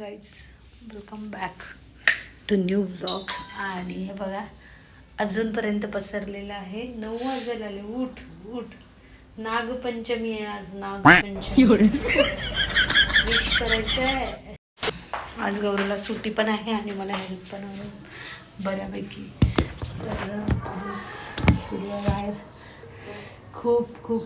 Guys welcome back to new blog आणि हे बघा अजूनपर्यंत पसरलेलं आहे. नऊ वाजायला आले. उठ उठ. नागपंचमी आहे आज. नागपंचमी. विश करायचं आहे. आज गौरीला सुट्टी पण आहे आणि मला हेल्प पण आहे. बऱ्यापैकी. तर पाऊस सुरू आहे. बाहेर खूप खूप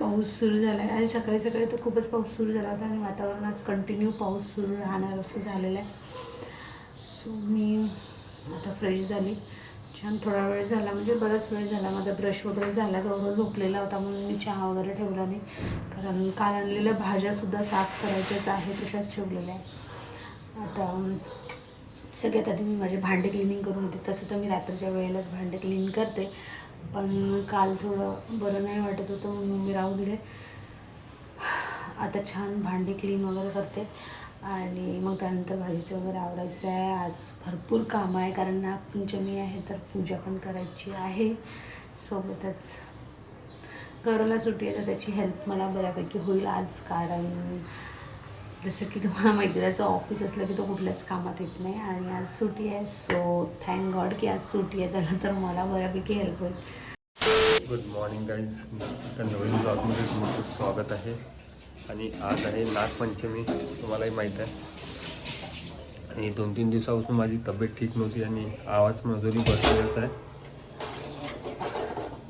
पाऊस सुरू झाला आहे आणि सकाळी सकाळी तर खूपच पाऊस सुरू झाला होता आणि वातावरणात कंटिन्यू पाऊस सुरू राहणार असं झालेलं आहे. सो मी आता फ्रेश झाली. छान थोडा वेळ झाला म्हणजे बराच वेळ झाला. माझा ब्रश वगैरे झाला गौरव झोपलेला होता म्हणून मी चहा वगैरे ठेवला नाही. कारण काल आणलेल्या भाज्यासुद्धा साफ करायच्याच आहे तशाच ठेवलेल्या आहे आता सगळ्यात आधी मी माझे भांडे क्लिनिंग करून होते तसं तर मी रात्रीच्या वेळेलाच भांडे क्लीन करते. पण काल थोडं बरं नाही वाटत होतं म्हणून मी राहू दिले. आता छान भांडी क्लीन वगैरे करते. आणि मग त्यानंतर भाजीचं वगैरे आवरायचं आहे. आज भरपूर काम आहे कारण नागपंचमी आहे तर पूजा पण करायची आहे. सोबतच गौरवला सुट्टी आहे तर त्याची हेल्प मला बऱ्यापैकी होईल आज कारण जसं की तुम्हाला माहिती आहे, त्याचं ऑफिस असलं की तो कुठल्याच कामात येत नाही. आणि आज सुटी आहे सो थँक गॉड की आज सुट्टी आहे त्याला तर मला बऱ्यापैकी हेल्प होईल. गुड मॉर्निंग गाईज तर नवीन ब्लॉगमध्ये तुमचं स्वागत आहे. आणि आज आहे नागपंचमी तुम्हालाही माहीत आहे. आणि दोन तीन दिवसापासून माझी तब्येत ठीक नव्हती आणि आवाज मजुरी बसलेलाच आहे.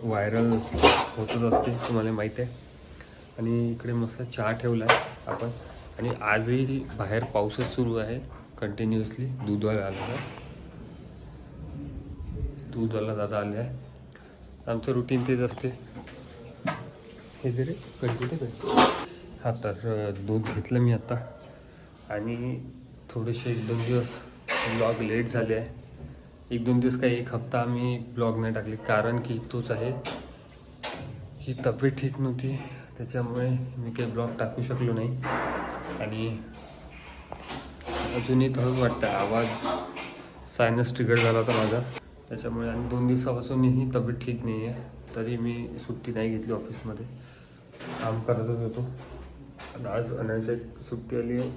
व्हायरल होतच असते तुम्हाला माहीत आहे. आणि इकडे मस्त चहा ठेवला आहे आपण. आणि आजही बाहेर पाऊसच सुरू आहे. कंटिन्युअसली दूधवाला आलेला आहे दूधवाला दादा आले आहे. आमचं रुटीन तेच असते. हे जरी कंटिन्यू हा तर दूध घेतलं मी आता. आणि थोडेसे एक दोन दिवस ब्लॉग लेट झाले आहे. एक दोन दिवस काही एक हप्ता आम्ही ब्लॉग नाही टाकले. कारण की तोच आहे. ही तब्येत ठीक नव्हती. त्याच्यामुळे मी काही ब्लॉग टाकू शकलो नाही. आणि अजूनही तसंच वाटतं. आवाज सायनस ट्रिगर झाला होता माझा. त्याच्यामुळे आणि दोन दिवसापासूनही तब्येत ठीक नाही आहे तरी मी सुट्टी नाही घेतली ऑफिसमध्ये. काम करतच होतो. आणि आज अनायसात सुट्टी आली आहे.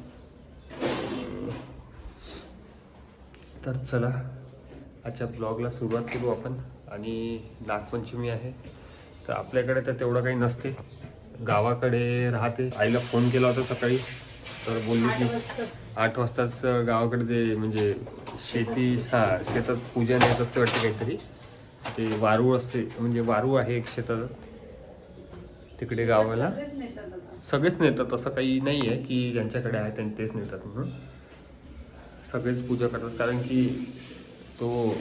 तर चला आजच्या ब्लॉगला सुरुवात करू आपण. आणि नागपंचमी आहे. तर आपल्याकडे तर तेवढं काही नसते. गावाकडे राहते. आईला फोन केला होता सकाळी. तर बोलली की आठ वाजताच. गावाकडे ते म्हणजे शेती हा शेतात पूजा नेत असते वाटते काहीतरी. ते वारूळ असते म्हणजे वारूळ आहे एक शेतात. तिकडे गावाला. सगळेच नेतात असं काही नाही आहे की ज्यांच्याकडे आहे त्यांनी तेच नेतात म्हणून. सगळेच पूजा करतात कारण की तो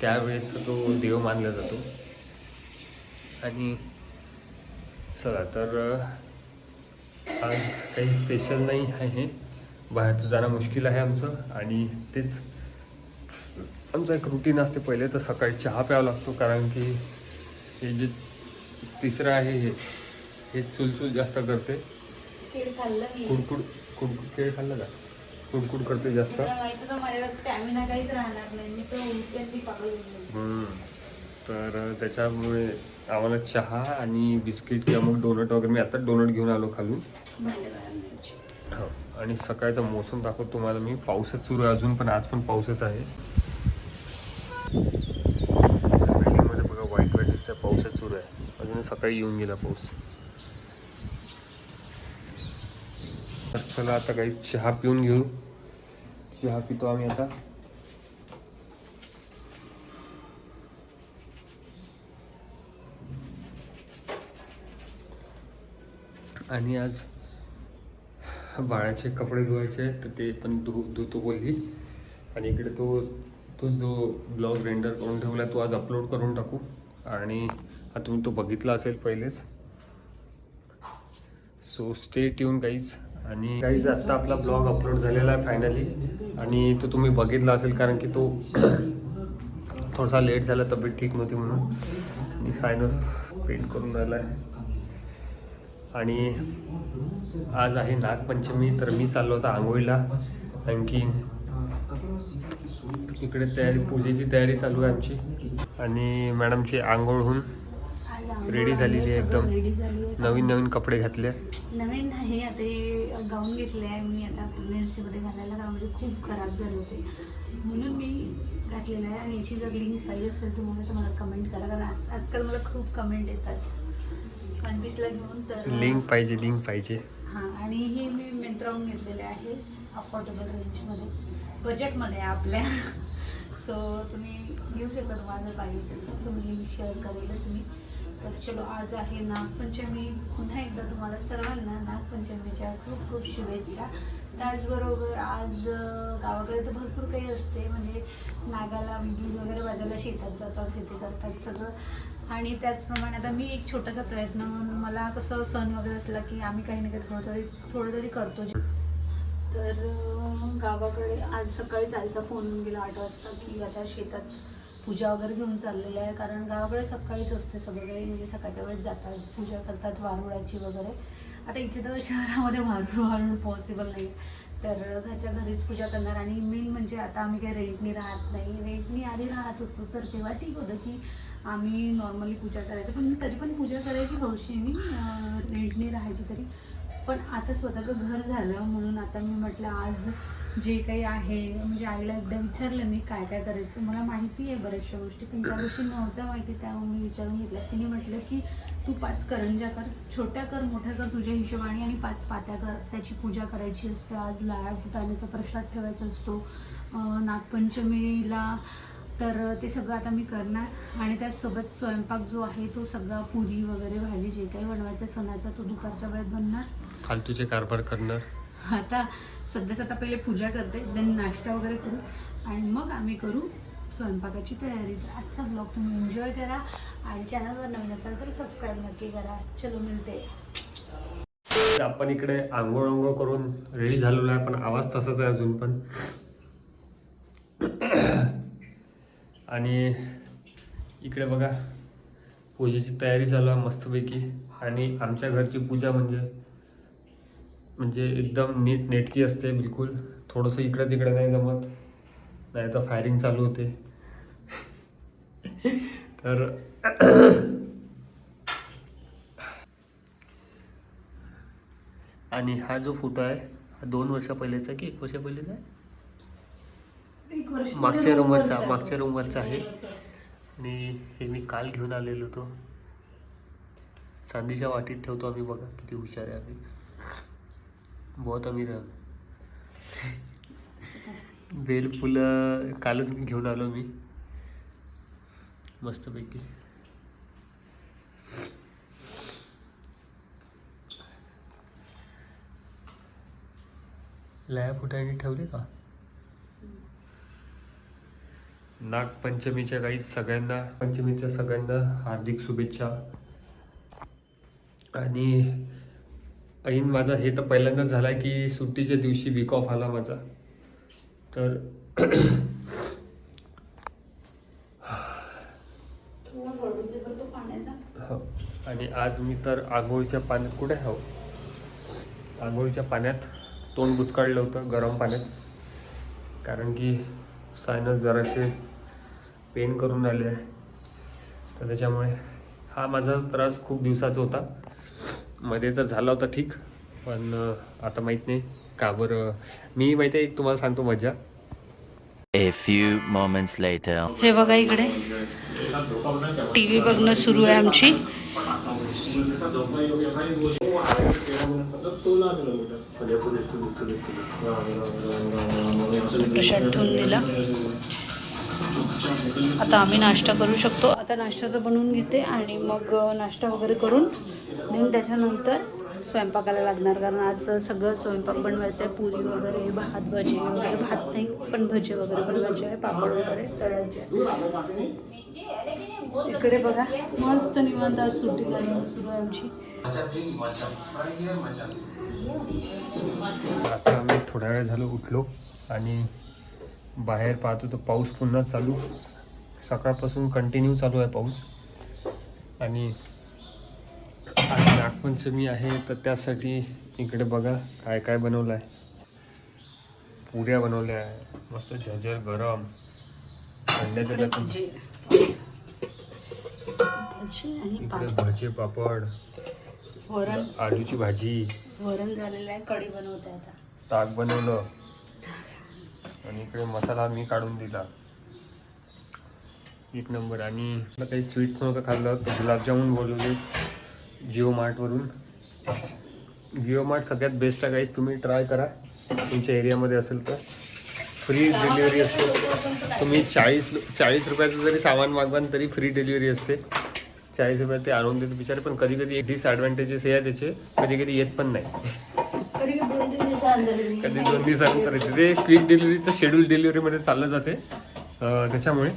त्यावेळेस तो देव मानला जातो. आणि चला तर आज काही स्पेशल नाही आहे. बाहेरचं जाणं मुश्किल आहे आमचं आणि तेच आमचं एक रुटीन असते पहिले तर सकाळी चहा प्यावा लागतो कारण की हे जे तिसरं आहे हे हे चुलचुल जास्त करते. कुडकुड कुडकुड केळ खाल्लं का? कुडकुड करते जास्त. तर त्याच्यामुळे आम्हाला चहा आणि बिस्किट किंवा मग डोनट वगैरे मी आता डोनट घेऊन आलो खालून. हो आणि सकाळचा मोसम दाखवतो तुम्हाला मी. पाऊसच सुरू आहे अजून पण आज पण पाऊसच आहे. बिल्डिंगमध्ये बघा वाईट वाईट दिसतं पाऊसच सुरू आहे. अजून सकाळी येऊन गेला पाऊस. तर चला आता काही चहा पिऊन घेऊ. चहा पितो आम्ही आता. आणि आज बाळाचे कपडे धुवायचे तर ते पण धु धुतो बोलली. आणि इकडे तो तो जो ब्लॉग रेंडर करून ठेवला तो आज अपलोड करून टाकू. आणि हा तुम्ही तो बघितला असेल पहिलेच. सो स्टे ट्यून काहीच आणि काहीच आत्ता आपला ब्लॉग अपलोड झालेला आहे फायनली आणि तो तुम्ही बघितला असेल कारण की तो थोडासा लेट झाला तब्येत ठीक नव्हती म्हणून. आणि सायनस पेंट करून राहिला आहे. आणि आज आहे नागपंचमी तर मी चाललो होता आंघोळीला. आणखी इकडे तयारी पूजेची तयारी चालू आहे आमची. आणि मॅडमची आंघोळ होऊन रेडी झालेली आहे एकदम. नवीन नवीन कपडे घातले. नवीन नाही आता हे गाऊन घेतले आहे मी. आता प्रेग्नेन्सीमध्ये घालायला कारण म्हणजे खूप खराब झाले होते. म्हणून मी घातलेलं आहे आणि याची जर लिंक पाहिजे असेल तुम्हाला तर मला कमेंट करा. कारण आज आजकाल मला खूप कमेंट येतात. वन पीसला घेऊन तर लिंक पाहिजे लिंक पाहिजे. हां आणि ही मी मिंत्राहून घेतलेले आहे अफोर्डेबल रेंजमध्ये बजेटमध्ये आपल्या. सो तुम्ही घेऊ शकता तुम्हाला पाहिजे तुम्ही लिंक शेअर करेलच मी. तर चलो आज आहे नागपंचमी. पुन्हा एकदा तुम्हाला सर्वांना नागपंचमीच्या खूप खूप शुभेच्छा. त्याचबरोबर आज गावाकडे तर भरपूर काही असते. म्हणजे नागाला दूध वगैरे वाजायला शेतात जातात तिथे करतात सगळं. आणि त्याचप्रमाणे आता मी एक छोटासा प्रयत्न म्हणून मला कसं सण वगैरे असला की आम्ही काही ना काही थोडं तरी थोडं तरी करतो. तर गावाकडे आज सकाळीच आईचा फोन येऊन गेला आठ वाजता की आता शेतात पूजा वगैरे घेऊन चाललेलं आहे. कारण गावाकडे सकाळीच असते सगळं काही म्हणजे सकाळच्या वेळेस जातात पूजा करतात वारुळाची वगैरे. आता इथे तर शहरामध्ये वारुळ वारुळ पॉसिबल नाही तर घरच्या घरीच पूजा करणार. आणि मेन म्हणजे आता आम्ही काही रेंटनी राहत नाही. रेंटनी आधी राहत होतो तर तेव्हा ठीक होतं की आम्ही नॉर्मली पूजा करायचो. पण तरी पण पूजा करायची हौशीने रेंटनी राहायची तरी. पण आता स्वतःचं घर झालं म्हणून आता मी म्हटलं आज जे काही आहे म्हणजे आईला एकदा विचारलं मी काय काय करायचं? मला माहिती आहे बऱ्याचशा गोष्टी पण त्या गोष्टी नव्हत्या माहिती त्यामुळे मी विचारून घेतल्या. तिने म्हटलं की तू पाच करंजा कर छोट्या कर मोठ्या कर तुझ्या हिशोबाने आणि पाच पात्या कर. त्याची पूजा करायची असते. आज लाळा फुटाण्याचा प्रसाद ठेवायचा असतो. नागपंचमीला तर ते सगळं आता मी करणार. आणि त्याचसोबत स्वयंपाक जो आहे तो सगळा पुरी वगैरे भाजी जे काही बनवायचं सणाचा तो दुपारच्या वेळेत बनणार. फालतूचे कारभार करणार. आता सध्याच आता पहिले पूजा करते देन नाश्ता वगैरे करू. आणि मग आम्ही करू स्वयंपाकाची तयारी. तर आजचा ब्लॉग तुम्ही एन्जॉय करा. आणि चॅनलवर नवीन असाल तर सबस्क्राईब नक्की करा. चलो मिळते. आपण इकडे आंघोळ आंघोळ करून रेडी झालेलो आहे पण आवाज तसाच आहे अजून पण. आणि इकडे बघा पूजेची तयारी चालू आहे मस्तपैकी. आणि आमच्या घरची पूजा म्हणजे म्हणजे एकदम नीट नेटकी असते बिलकुल. थोडंसं इकडं तिकडं नाही जमत. नाही तर फायरिंग चालू होते. तर आणि हा जो फोटो आहे हा दोन वर्षा पहिलेचा की एक वर्षा पहिलेचा आहे? मागच्या रूमवरचा मागच्या रूमवरचा आहे. आणि हे मी काल घेऊन आलेलो होतो. चांदीच्या वाटीत ठेवतो आम्ही बघा किती हुशार आहे आम्ही. बहुत अमीर बेल फुलं कालच घेऊन आलो मी. मस्तपैकी. लया फुटाने ठेवले का? नागपंचमीच्या काही सगळ्यांना पंचमीच्या सगळ्यांना हार्दिक शुभेच्छा. आणि ऐन माझा हे तर पहिल्यांदाच झाला की सुट्टीच्या दिवशी वीक ऑफ आला माझा. तर हो आणि आज मी तर आंघोळीच्या पाण्यात कुठे? हो. आंघोळीच्या पाण्यात तोंड बुचकाळलं होतं गरम पाण्यात. कारण की सायनस जरासे पेन करून आले आहे. तर त्याच्यामुळे हा माझा त्रास खूप दिवसाचा होता. मध्ये तर झाला होता ठीक पण आता माहीत नाही का बरं. मी माहिती आहे तुम्हाला सांगतो मजा A few moments later. हे बघा इकडे. टी व्ही बघणं सुरू आहे आमची. प्रसाद ठेवून दिला. आता आम्ही नाश्ता करू शकतो. आता नाश्त्याचं बनवून घेते आणि मग नाश्ता वगैरे करून देन त्याच्यानंतर स्वयंपाकाला लागणार कारण आज सगळं स्वयंपाक बनवायचं आहे पुरी वगैरे भात भजी वगैरे. भात नाही पण भजी वगैरे बनवायचे आहे पापड वगैरे तळायचे इकडे बघा मस्त निवांत आज सुट्टी लागली सुरू आहे आमची. आता आम्ही थोड्या वेळ झालो उठलो आणि बाहेर पाहतो तर पाऊस पुन्हा चालू. सकाळपासून कंटिन्यू चालू आहे पाऊस. आणि नागपंचमी आहे तर त्यासाठी इकडे बघा काय काय बनवलं आहे पुऱ्या बनवल्या. आहे मस्त झरझर गरम. थंड्या इकडे पापड. भजे पापड. वरण. आलूची भाजी. वरण झालेलं आहे कढी बनवते आता. ताक बनवलं. आणि इकडे मसाला मी काढून दिला. एक नंबर. आणि काही स्वीट्स नव्हतं खाल्लं तर गुलाबजामुन बोलवले. जिओ मार्टवरून जिओ मार्ट सगळ्यात बेस्ट आहे काहीच तुम्ही ट्राय करा. तुमच्या एरियामध्ये असेल तर. फ्री डिलिव्हरी असते. तुम्ही चाळीस चाळीस रुपयाचं जरी सामान मागवाल तरी फ्री डिलिव्हरी असते. चाळीस रुपयात ते आणून देते बिचारे पण कधी कधी डिसएडव्हान्टेजेस हे आहे त्याचे कधी कधी येत पण नाही. कधी दोन दिवसानंतर येते. ते क्विक डिलिव्हरीचं शेड्यूल डिलिव्हरीमध्ये चाललं जाते. त्याच्यामुळे